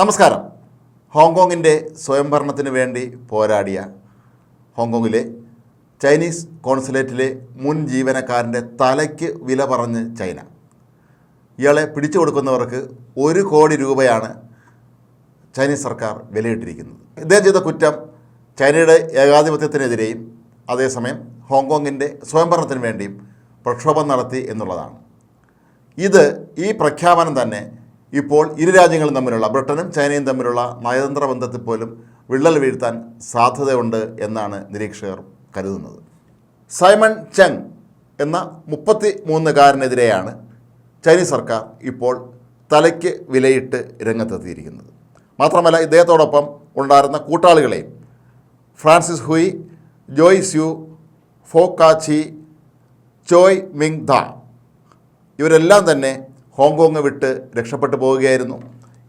നമസ്കാരം. ഹോങ്കോങ്ങിന്റെ സ്വയംഭരണത്തിന് വേണ്ടി പോരാടിയ ഹോങ്കോങ്ങിലെ ചൈനീസ് കോൺസുലേറ്റിലെ മുൻ ജീവനക്കാരന്റെ തലയ്ക്ക് വില പറഞ്ഞ് ചൈന. ഇയാളെ പിടിച്ചു കൊടുക്കുന്നവർക്ക് ഒരു കോടി രൂപയാണ് ചൈനീസ് സർക്കാർ വിലയിട്ടിരിക്കുന്നത്. ഇദ്ദേഹം ചെയ്ത കുറ്റം ചൈനയുടെ ഏകാധിപത്യത്തിനെതിരെയും അതേസമയം ഹോങ്കോങ്ങിന്റെ സ്വയംഭരണത്തിന് വേണ്ടിയും പ്രക്ഷോഭം നടത്തി എന്നുള്ളതാണ്. ഇത് ഈ പ്രഖ്യാപനം തന്നെ ഇപ്പോൾ ഇരു രാജ്യങ്ങളും തമ്മിലുള്ള ബ്രിട്ടനും ചൈനയും തമ്മിലുള്ള നയതന്ത്ര ബന്ധത്തിൽ പോലും വിള്ളൽ വീഴ്ത്താൻ സാധ്യതയുണ്ട് എന്നാണ് നിരീക്ഷകർ കരുതുന്നത്. സൈമൺ ചെങ് എന്ന മുപ്പത്തി മൂന്നുകാരനെതിരെയാണ് ചൈനീസ് സർക്കാർ ഇപ്പോൾ തലയ്ക്ക് വിലയിട്ട് രംഗത്തെത്തിയിരിക്കുന്നത്. മാത്രമല്ല ഇദ്ദേഹത്തോടൊപ്പം ഉണ്ടായിരുന്ന കൂട്ടാളികളെയും ഫ്രാൻസിസ് ഹുയി ജോയ് സ്യു ഫോക്കാച്ചി ചോയ് മിങ് ദ ഇവരെല്ലാം തന്നെ ഹോങ്കോങ് വിട്ട് രക്ഷപ്പെട്ടു പോവുകയായിരുന്നു.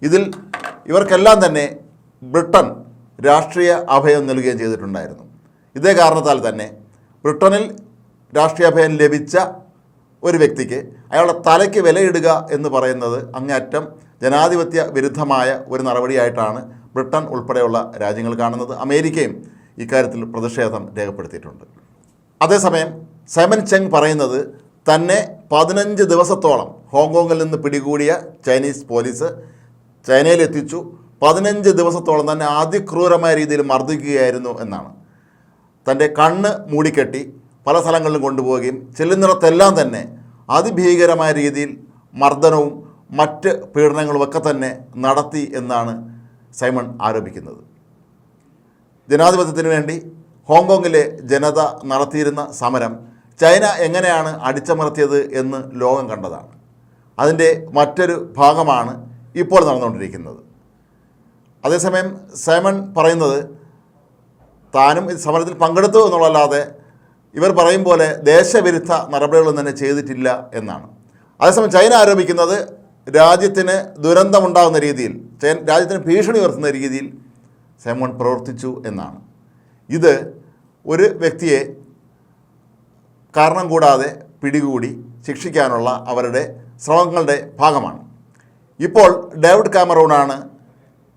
ഇതിൽ ഇവർക്കെല്ലാം തന്നെ ബ്രിട്ടൻ രാഷ്ട്രീയ അഭയം നൽകുകയും ചെയ്തിട്ടുണ്ടായിരുന്നു. ഇതേ കാരണത്താൽ തന്നെ ബ്രിട്ടനിൽ രാഷ്ട്രീയ അഭയം ലഭിച്ച ഒരു വ്യക്തിക്ക് അയാളുടെ തലയ്ക്ക് വിലയിടുക എന്ന് പറയുന്നത് അങ്ങേയറ്റം ജനാധിപത്യ വിരുദ്ധമായ ഒരു നടപടിയായിട്ടാണ് ബ്രിട്ടൻ ഉൾപ്പെടെയുള്ള രാജ്യങ്ങൾ കാണുന്നത്. അമേരിക്കയും ഇക്കാര്യത്തിൽ പ്രതിഷേധം രേഖപ്പെടുത്തിയിട്ടുണ്ട്. അതേസമയം സൈമൻ ചെങ് പറയുന്നത് തന്നെ പതിനഞ്ച് ദിവസത്തോളം ഹോങ്കോങ്ങിൽ നിന്ന് പിടികൂടിയ ചൈനീസ് പോലീസ് ചൈനയിലെത്തിച്ചു പതിനഞ്ച് ദിവസത്തോളം തന്നെ അതിക്രൂരമായ രീതിയിൽ മർദ്ദിക്കുകയായിരുന്നു എന്നാണ്. തന്റെ കണ്ണ് മൂടിക്കെട്ടി പല സ്ഥലങ്ങളിലും കൊണ്ടുപോവുകയും ചെല്ലുന്നിടത്തെല്ലാം തന്നെ അതിഭീകരമായ രീതിയിൽ മർദ്ദനവും മറ്റ് പീഡനങ്ങളുമൊക്കെ തന്നെ നടത്തി എന്നാണ് സൈമൺ ആരോപിക്കുന്നത്. ജനാധിപത്യത്തിന് വേണ്ടി ഹോങ്കോങ്ങിലെ ജനത നടത്തിയിരുന്ന സമരം ചൈന എങ്ങനെയാണ് അടിച്ചമർത്തിയത് എന്ന് ലോകം കണ്ടതാണ്. അതിന്റെ മറ്റൊരു ഭാഗമാണ് ഇപ്പോൾ നടന്നുകൊണ്ടിരിക്കുന്നത്. അതേസമയം സൈമൺ പറയുന്നത് താനും സമരത്തിൽ പങ്കെടുത്തു എന്നുള്ളതല്ലാതെ ഇവർ പറയും പോലെ ദേശവിരുദ്ധ നടപടികളൊന്നും തന്നെ ചെയ്തിട്ടില്ല എന്നാണ്. അതേസമയം ചൈന ആരോപിക്കുന്നത് രാജ്യത്തിന് ദുരന്തമുണ്ടാകുന്ന രീതിയിൽ രാജ്യത്തിന് ഭീഷണി ഉയർത്തുന്ന രീതിയിൽ സൈമൺ പ്രവർത്തിച്ചു എന്നാണ്. ഇത് ഒരു വ്യക്തിയെ കാരണം കൂടാതെ പിടികൂടി ശിക്ഷിക്കാനുള്ള അവരുടെ ശ്രമങ്ങളുടെ ഭാഗമാണ്. ഇപ്പോൾ ഡേവിഡ് കാമറൂണാണ്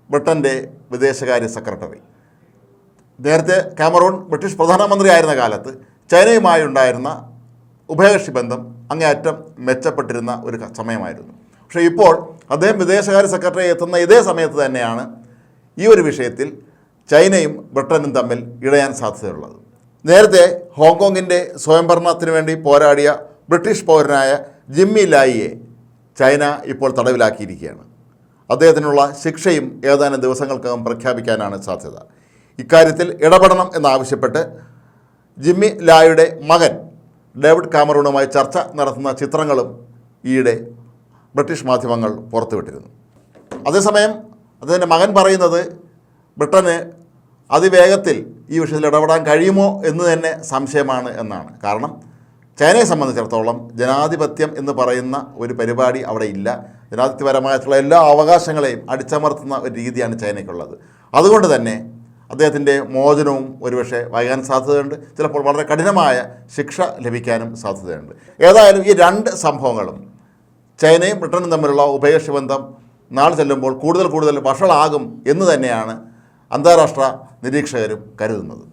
ബ്രിട്ടന്റെ വിദേശകാര്യ സെക്രട്ടറി. നേരത്തെ കാമറൂൺ ബ്രിട്ടീഷ് പ്രധാനമന്ത്രിയായിരുന്ന കാലത്ത് ചൈനയുമായി ഉണ്ടായിരുന്ന ഉഭയകക്ഷി ബന്ധം അങ്ങേയറ്റം മെച്ചപ്പെട്ടിരുന്ന ഒരു സമയമായിരുന്നു. പക്ഷേ ഇപ്പോൾ അദ്ദേഹം വിദേശകാര്യ സെക്രട്ടറി എത്തുന്ന ഇതേ സമയത്ത് തന്നെയാണ് ഈ ഒരു വിഷയത്തിൽ ചൈനയും ബ്രിട്ടനും തമ്മിൽ ഇടയാൻ സാധ്യതയുള്ളത്. നേരത്തെ ഹോങ്കോങ്ങിന്റെ സ്വയംഭരണത്തിന് വേണ്ടി പോരാടിയ ബ്രിട്ടീഷ് പൗരനായ ജിമ്മി ലായിയെ ചൈന ഇപ്പോൾ തടവിലാക്കിയിരിക്കുകയാണ്. അദ്ദേഹത്തിനുള്ള ശിക്ഷയും ഏതാനും ദിവസങ്ങൾക്കകം പ്രഖ്യാപിക്കാനാണ് സാധ്യത. ഇക്കാര്യത്തിൽ ഇടപെടണം എന്നാവശ്യപ്പെട്ട് ജിമ്മി ലായുടെ മകൻ ഡേവിഡ് കാമറൂണുമായി ചർച്ച നടത്തുന്ന ചിത്രങ്ങളും ഈയിടെ ബ്രിട്ടീഷ് മാധ്യമങ്ങൾ പുറത്തുവിട്ടിരുന്നു. അതേസമയം അദ്ദേഹത്തിന്റെ മകൻ പറയുന്നത് ബ്രിട്ടന് അതിവേഗത്തിൽ ഈ വിഷയത്തിൽ ഇടപെടാൻ കഴിയുമോ എന്ന് തന്നെ സംശയമാണ് എന്നാണ്. കാരണം ചൈനയെ സംബന്ധിച്ചിടത്തോളം ജനാധിപത്യം എന്ന് പറയുന്ന ഒരു പരിപാടി അവിടെ ഇല്ല. ജനാധിപത്യപരമായിട്ടുള്ള എല്ലാ അവകാശങ്ങളെയും അടിച്ചമർത്തുന്ന ഒരു രീതിയാണ് ചൈനയ്ക്കുള്ളത്. അതുകൊണ്ട് തന്നെ അദ്ദേഹത്തിന്റെ മോചനവും ഒരുപക്ഷെ വൈകാൻ സാധ്യതയുണ്ട്. ചിലപ്പോൾ വളരെ കഠിനമായ ശിക്ഷ ലഭിക്കാനും സാധ്യതയുണ്ട്. ഏതായാലും ഈ രണ്ട് സംഭവങ്ങളും ചൈനയും ബ്രിട്ടനും തമ്മിലുള്ള ഉഭയകക്ഷി ബന്ധം നാളെ ചെല്ലുമ്പോൾ കൂടുതൽ കൂടുതൽ വഷളാകും എന്ന് തന്നെയാണ് അന്താരാഷ്ട്ര നിരീക്ഷകരും കരുതുന്നത്.